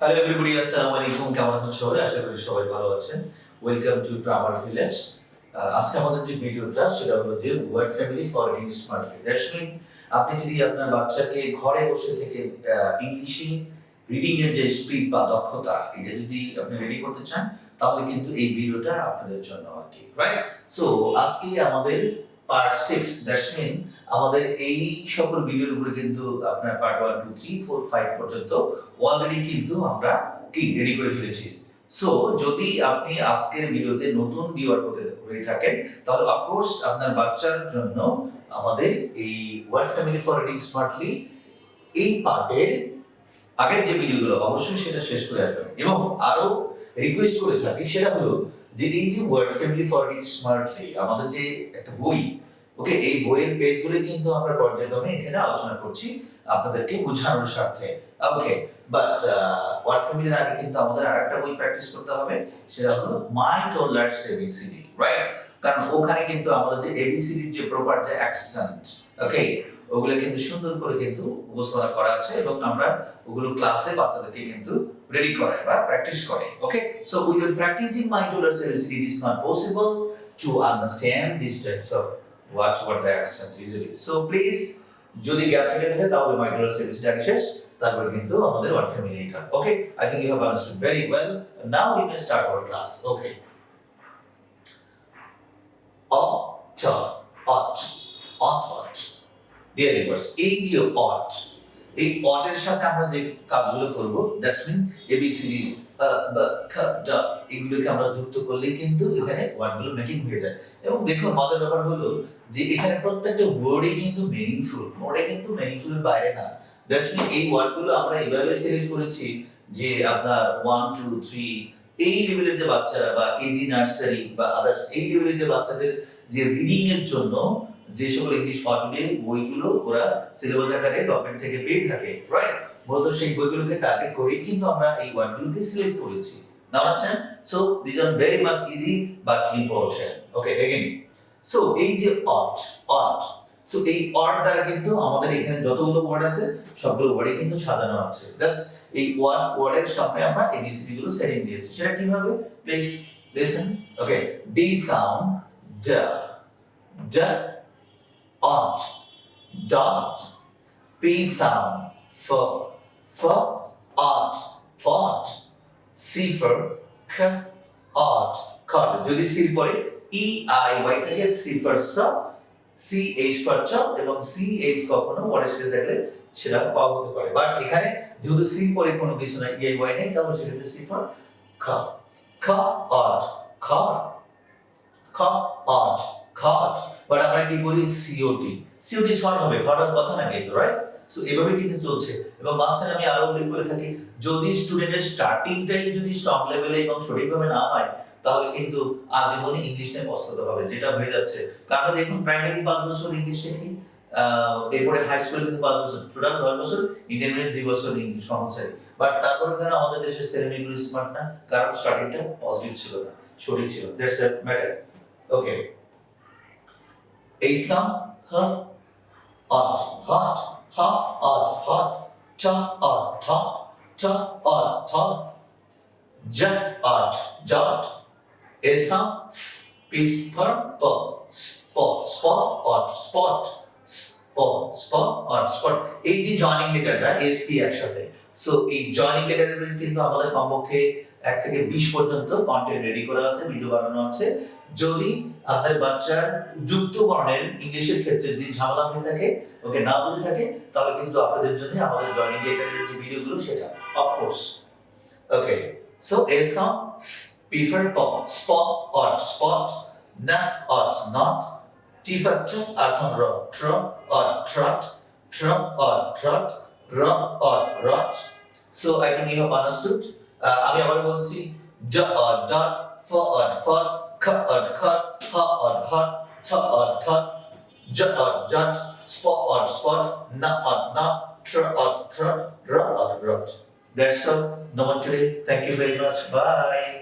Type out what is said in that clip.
Hello everybody আসসালামু আলাইকুম কেমন আছেন সবাই? আশা করি সবাই ভালো আছেন। ওয়েলকাম টু প্রামার ভিলেজ আজকে আমাদের যে ভিডিওটা, সেটা হলো যে word family for reading smartly that's আপনি যদি আপনার বাচ্চাকে ঘরে বসে থেকে ইংলিশে রিডিং এর যে স্পিড বা দক্ষতা, এটা যদি আপনি রেডি করতে চান, তাহলে কিন্তু এই ভিডিওটা আপনাদের জন্য আর কি রাইট সো আজকে আমাদের পার্ট সিক্স দ্যাটস মিন আমাদের এই সকল ভিডিওর উপরে কিন্তু আপনার part one two three four five পর্যন্ত অলরেডি কিন্তু আমরা কি রেডি করে ফেলেছি। সো যদি আপনি আজকের ভিডিওতে নতুন ভিউয়ার হতে হয়ে থাকেন, তাহলে অফকোর্স আপনার বাচ্চার জন্য আমাদের এই word family for reading smartly এই পার্টের আগের যে ভিডিওগুলো অবশ্যই সেটা শেষ করে আসবেন। এবং আরও রিকোয়েস্ট করে থাকি, সেটা হলো যে যে word family for reading smartly আমাদের যে একটা বই ওকে এই বইয়ের পেজগুলো কিন্তু আমরা পর্যায়ক্রমে এখানে আলোচনা করছি আপনাদেরকে বোঝানোর স্বার্থে ওকে বাট ওয়ার্ড ফ্যামিলির আগে কিন্তু আমাদের আরেকটা বই প্র্যাকটিস করতে হবে, সেটা হলো মাই টোলার্স এবিসিডি রাইট কারণ ওখানে কিন্তু আমাদের যে এবিসিডির যে প্রপার যে অ্যাকসেন্ট ওকে ওগুলো কিন্তু সুন্দর করে কিন্তু উপস্থাপনা করা আছে এবং আমরা ওগুলো ক্লাসে বাচ্চাদেরকে কিন্তু রেডি করাই বা প্র্যাকটিস করাই okay so with practicing my toddlers A B C D it is not possible to understand this types of what what the accent easily. So please যদি গ্যাপ থেকে থাকে, তাহলে মাইক্রো সার্ভিসটা আগে শেষ, তারপরে কিন্তু আমাদের ওয়ার্ড ফ্যামিলি এটা okay I think you have understood very well now we may start our class okay ot ot ot ot dear viewers এই যে অট এই অটের সাথে আমরা যে কাজগুলো করব দ্যাটস মিন এবিসিডি এগুলোকে আমরা যুক্ত করলে কিন্তু এখানে ওয়ার্ডগুলো মেকিং হয়ে যায়। এবং দেখুন, মজার ব্যাপার হলো যে এখানে প্রত্যেকটা ওয়ার্ডই কিন্তু মিনিংফুল ওটা কিন্তু মিনিংফুলের বাইরে না। দ্যাটস মিন এই ওয়ার্ডগুলো আমরা এইভাবে সিলেক্ট করেছি যে আপনার ওয়ান টু থ্রি এই লেভেলের যে বাচ্চারা বা কেজি নার্সারি বা আদার্স এই লেভেলের যে বাচ্চাদের যে রিডিং এর জন্য যে সকল ইংলিশ ফর্মুলে বইগুলো ওরা সিলেবাস আকারে গভর্নমেন্ট থেকে পেয়ে থাকে রাইট মূলত সেই বইগুলোকে টার্গেট করেই কিন্তু আমরা এই ওয়ার্ডগুলোকে সিলেক্ট করেছি। Understand so this are very much easy but important okay again so এই যে অট অট সো এই অট দ্বারা কিন্তু আমাদের এখানে যতগুলো ওয়ার্ড আছে, সবগুলো ওয়ার্ডে কিন্তু সাজানো আছে। জাস্ট এই ওয়ার্ড ওয়ার্ডের সামনে আমরা এবিসিডি গুলো সেটিং দিয়েছি। সেটা কীভাবে? Please listen okay D sound ড ড অট ডট পি সাউন্ড ফ ফ অট ফট সি ফর খ অট খট যদি সি পরে ই আই ওয়াই থেকে সি ফর স সি এইচ ফর চ এবং সি এইচ কখনো ওয়ার্ডের সাথে থাকলে সেটা ক হতে পারে। বাট এখানে যেহেতু সি পরে কোনো কিছু না ইআই ওয়াই নেই, তাহলে সেক্ষেত্রে সি ফর খ। খ অট খ খ অট খট বাট আমরা কি বলি সিওটি সিওটি শর্ট হবে খটার কথা না কিন্তু রাইট সো এভাবে কিন্তু চলছে। এবং মাঝখানে আমি আরও উল্লেখ করে থাকি যদি স্টুডেন্টের স্টার্টিংটাই যদি স্টক লেভেলে এবং সঠিকভাবে না হয় তাহলে কিন্তু আজীবনই ইংলিশ নিয়ে পছন্দ হবে যেটা হয়ে যাচ্ছে। কারণ দেখুন প্রাইমারি পাঁচ বছর ইংলিশ শেখি আহ, এরপরে হাই স্কুল কিন্তু পাঁচ বছর টোটাল দশ বছর ইন্টারমিডিয়েট দুই বছর ইংলিশ কম্পালসারি বাট তারপরে কেন আমাদের দেশের ছেলেমেয়েগুলো স্মার্ট না? কারণ স্টার্টিংটা পজিটিভ ছিল না সঠিক ছিল দ্যাটস ম্যাটার ওকে এই সাম হ অট হট হ অট হট চ অট ঠ চ অট ঠ জ অট জট এসা পিস ফর প স্প স্প অট স্পট স্প স্প অট স্পট এই যে জয়নিং লেটারটা এসপি একসাথে সো এই জয়নিং লেটারের কিন্তু আমাদের কমপক্ষে এক থেকে বিশ পর্যন্ত কন্টেন্ট রেডি করা আছে ভিডিও বানানো আছে। যদি আপনার বাচ্চার যুক্ত বর্ণের ইংলিশের ক্ষেত্রে যদি ঝামেলা হয়ে থাকে, ওকে না বুঝে থাকে, তাহলে কিন্তু আপনাদের জন্য আমাদের জয়নিং লেটারের যে ভিডিওগুলো সেটা অফকোর্স ওকে সো এর সাম পি ফর প স্পট অর স্পট না অর নট টি ফর ট্র আর সম র ট্র অর ট্রট ট্র অর ট্রট র or rot so I think you have understood আমি আবার বলছি জ অর ডট ফ অর ফ খ অর খট হ অর হট ছ অর থট জ অর জট স্প অর স্পট না tr, r or rot. That's all. No today you very much. Bye.